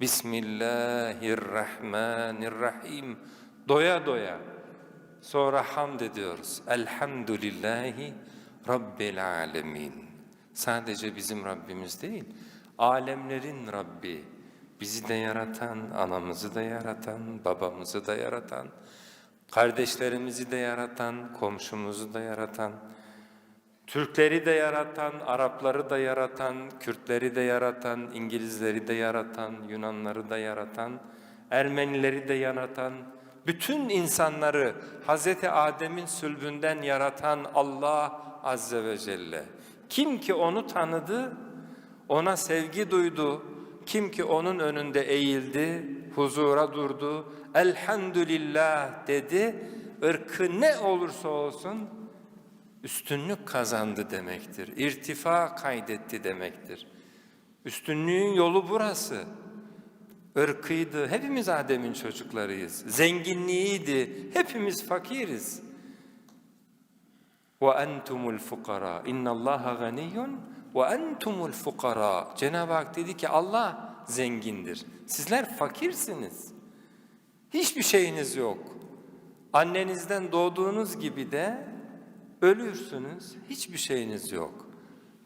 Bismillahirrahmanirrahim. Doya doya. Sonra hamd ediyoruz. Elhamdülillahi Rabbil alemin. Sadece bizim Rabbimiz değil, alemlerin Rabbi. Bizi de yaratan, anamızı da yaratan, babamızı da yaratan, kardeşlerimizi de yaratan, komşumuzu da yaratan, Türkleri de yaratan, Arapları da yaratan, Kürtleri de yaratan, İngilizleri de yaratan, Yunanları da yaratan, Ermenileri de yaratan, bütün insanları Hazreti Adem'in sülbünden yaratan Allah Azze ve Celle. Kim ki onu tanıdı, ona sevgi duydu, kim ki onun önünde eğildi, huzura durdu, elhamdülillah dedi, ırkı ne olursa olsun üstünlük kazandı demektir. İrtifa kaydetti demektir. Üstünlüğün yolu burası. Irkıydı, hepimiz Adem'in çocuklarıyız. Zenginliğiydi, hepimiz fakiriz. وَاَنْتُمُ الْفُقَرَى اِنَّ اللّٰهَ غَنِيٌّ وَاَنْتُمُ الْفُقَرَى Cenab-ı Hak dedi ki Allah zengindir. Sizler fakirsiniz. Hiçbir şeyiniz yok. Annenizden doğduğunuz gibi de ölürsünüz. Hiçbir şeyiniz yok.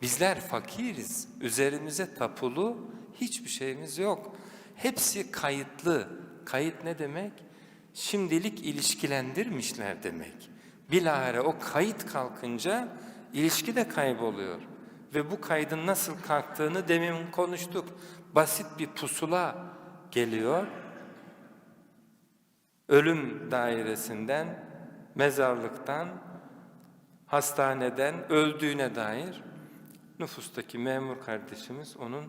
Bizler fakiriz. Üzerimize tapulu hiçbir şeyimiz yok. Hepsi kayıtlı. Kayıt ne demek? Şimdilik ilişkilendirmişler demek. Bilahare o kayıt kalkınca ilişki de kayboluyor. Ve bu kaydın nasıl kalktığını demin konuştuk. Basit bir pusula geliyor. Ölüm dairesinden, mezarlıktan, hastaneden öldüğüne dair nüfustaki memur kardeşimiz onun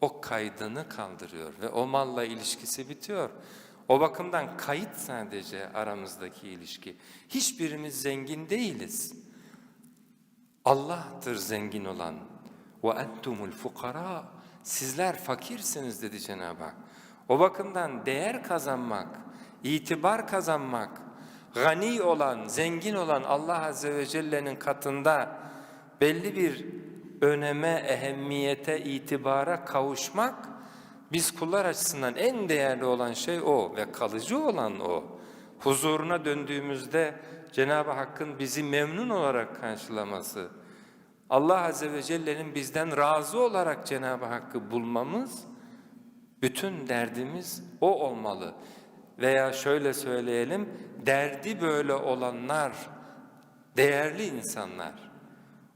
o kaydını kaldırıyor ve o malla ilişkisi bitiyor. O bakımdan kayıt sadece aramızdaki ilişki. Hiçbirimiz zengin değiliz. Allah'tır zengin olan. Entumul fukara. Sizler fakirsiniz dedi Cenab-ı Hak. O bakımdan değer kazanmak, itibar kazanmak, gani olan, zengin olan Allah Azze ve Celle'nin katında belli bir öneme, ehemmiyete, itibara kavuşmak biz kullar açısından en değerli olan şey o ve kalıcı olan o. Huzuruna döndüğümüzde Cenab-ı Hakk'ın bizi memnun olarak karşılaması, Allah Azze ve Celle'nin bizden razı olarak Cenab-ı Hakk'ı bulmamız, bütün derdimiz o olmalı. Veya şöyle söyleyelim, derdi böyle olanlar, değerli insanlar.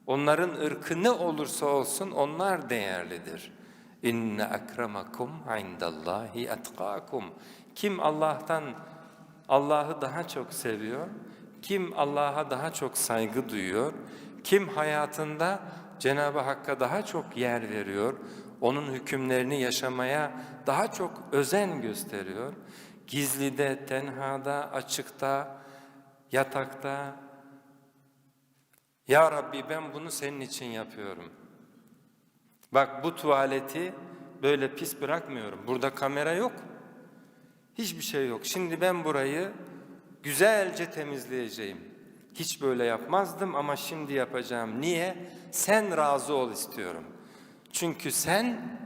Onların ırkı ne olursa olsun onlar değerlidir. İnne akramakum indallahi etkakum. Kim Allah'tan Allah'ı daha çok seviyor, kim Allah'a daha çok saygı duyuyor, kim hayatında Cenab-ı Hakk'a daha çok yer veriyor, onun hükümlerini yaşamaya daha çok özen gösteriyor. Gizlide, tenhada, açıkta, yatakta. Ya Rabbi ben bunu senin için yapıyorum. Bak bu tuvaleti böyle pis bırakmıyorum. Burada kamera yok. Hiçbir şey yok. Şimdi ben burayı güzelce temizleyeceğim. Hiç böyle yapmazdım ama şimdi yapacağım. Niye? Sen razı ol istiyorum. Çünkü sen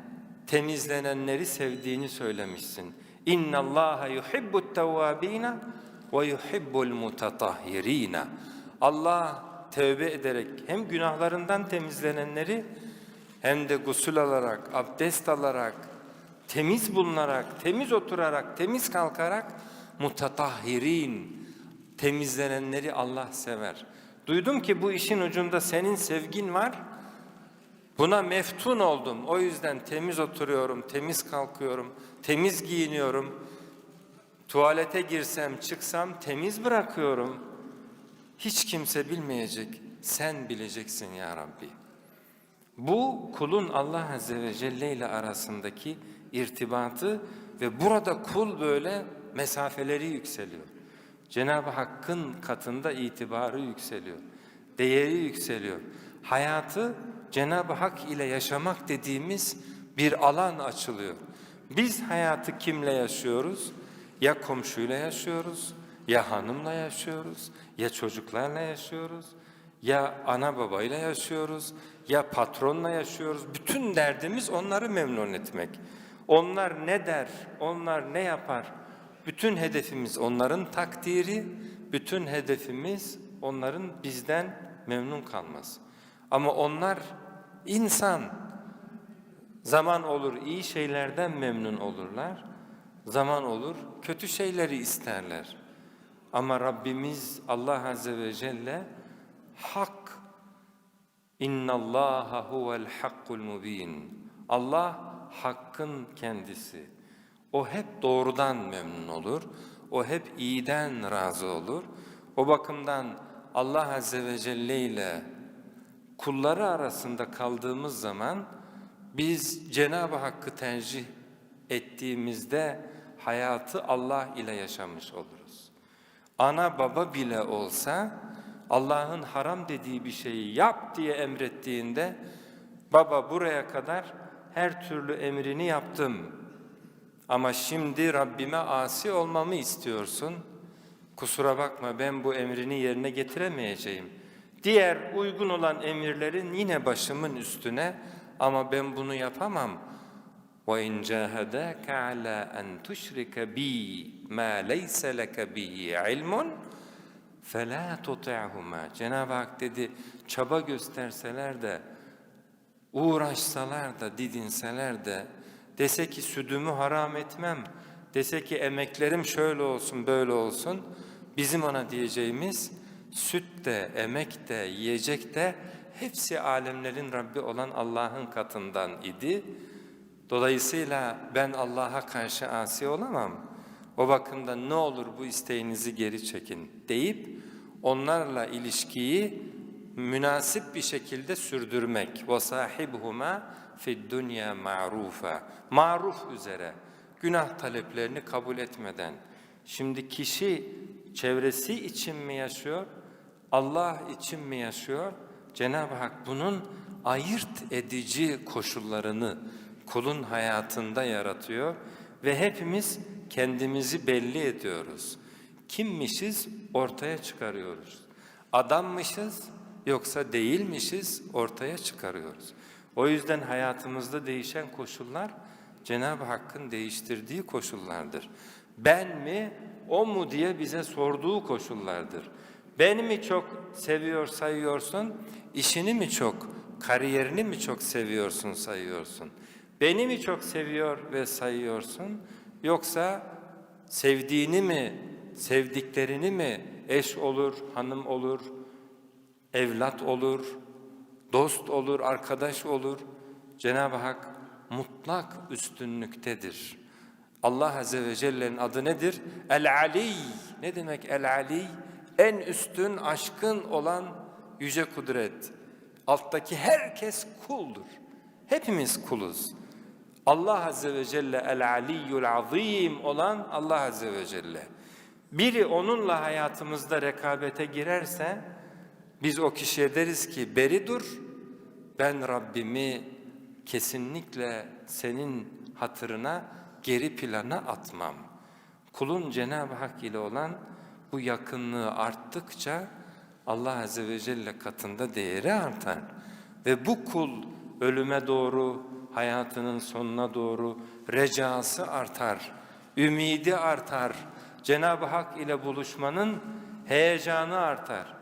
temizlenenleri sevdiğini söylemişsin. Allaha yuhibbut tevvabina ve yuhibbul mutatahhirina. Allah tövbe ederek hem günahlarından temizlenenleri hem de gusül alarak, abdest alarak, temiz bulunarak, temiz oturarak, temiz kalkarak mutatahhirin temizlenenleri Allah sever. Duydum ki bu işin ucunda senin sevgin var. Buna meftun oldum. O yüzden temiz oturuyorum, temiz kalkıyorum, temiz giyiniyorum. Tuvalete girsem, çıksam temiz bırakıyorum. Hiç kimse bilmeyecek. Sen bileceksin ya Rabbi. Bu kulun Allah Azze ve Celle ile arasındaki irtibatı ve burada kul böyle mesafeleri yükseliyor. Cenab-ı Hakk'ın katında itibarı yükseliyor. Değeri yükseliyor. Hayatı Cenab-ı Hak ile yaşamak dediğimiz bir alan açılıyor. Biz hayatı kimle yaşıyoruz? Ya komşuyla yaşıyoruz, ya hanımla yaşıyoruz, ya çocuklarla yaşıyoruz, ya ana babayla yaşıyoruz, ya patronla yaşıyoruz. Bütün derdimiz onları memnun etmek. Onlar ne der, onlar ne yapar? Bütün hedefimiz onların takdiri, bütün hedefimiz onların bizden memnun kalması. Ama onlar insan, zaman olur iyi şeylerden memnun olurlar, zaman olur kötü şeyleri isterler. Ama Rabbimiz Allah Azze ve Celle hak İnna Allaha huvel hakkul mubin. Allah hakkın kendisi. O hep doğrudan memnun olur. O hep iyiden razı olur. O bakımdan Allah Azze ve Celle ile kulları arasında kaldığımız zaman biz Cenab-ı Hakk'ı tercih ettiğimizde hayatı Allah ile yaşamış oluruz. Ana baba bile olsa Allah'ın haram dediği bir şeyi yap diye emrettiğinde baba buraya kadar her türlü emrini yaptım. Ama şimdi Rabbime asi olmamı istiyorsun. Kusura bakma ben bu emrini yerine getiremeyeceğim. Diğer uygun olan emirlerin yine başımın üstüne ama ben bunu yapamam. وَاِنْ جَاهَدَاكَ عَلَى أَنْ تُشْرِكَ بِي مَا لَيْسَ لَكَ بِهِ عِلْمٌ فَلَا تُطِعْهُمَا Cenab-ı Hak dedi çaba gösterseler de uğraşsalar da didinseler de dese ki südümü haram etmem dese ki emeklerim şöyle olsun böyle olsun bizim ona diyeceğimiz süt de emek de yiyecek de hepsi alemlerin Rabbi olan Allah'ın katından idi. Dolayısıyla ben Allah'a karşı asi olamam. O bakımdan ne olur bu isteğinizi geri çekin deyip onlarla ilişkiyi münasip bir şekilde sürdürmek. وَصَاحِبْهُمَا فِي الدُّنْيَا مَعْرُوفًا Maruf üzere, günah taleplerini kabul etmeden. Şimdi kişi çevresi için mi yaşıyor, Allah için mi yaşıyor? Cenab-ı Hak bunun ayırt edici koşullarını kulun hayatında yaratıyor ve hepimiz kendimizi belli ediyoruz. Kimmişiz ortaya çıkarıyoruz. Adammışız yoksa değilmişiz ortaya çıkarıyoruz. O yüzden hayatımızda değişen koşullar Cenab-ı Hakk'ın değiştirdiği koşullardır. Ben mi, o mu diye bize sorduğu koşullardır. Beni mi çok seviyor sayıyorsun, işini mi çok, kariyerini mi çok seviyorsun sayıyorsun? Beni mi çok seviyor ve sayıyorsun, yoksa sevdiğini mi, sevdiklerini mi, eş olur, hanım olur, evlat olur, dost olur, arkadaş olur. Cenab-ı Hak mutlak üstünlüktedir. Allah Azze ve Celle'nin adı nedir? El-Ali. Ne demek El-Ali? En üstün, aşkın olan yüce kudret. Alttaki herkes kuldur. Hepimiz kuluz. Allah Azze ve Celle El-Aliyyul Azim olan Allah Azze ve Celle. Biri onunla hayatımızda rekabete girerse biz o kişiye deriz ki beri dur ben Rabbimi kesinlikle senin hatırına geri plana atmam. Kulun Cenab-ı Hak ile olan bu yakınlığı arttıkça Allah Azze ve Celle katında değeri artar. Ve bu kul ölüme doğru, hayatının sonuna doğru recası artar, ümidi artar. Cenab-ı Hak ile buluşmanın heyecanı artar.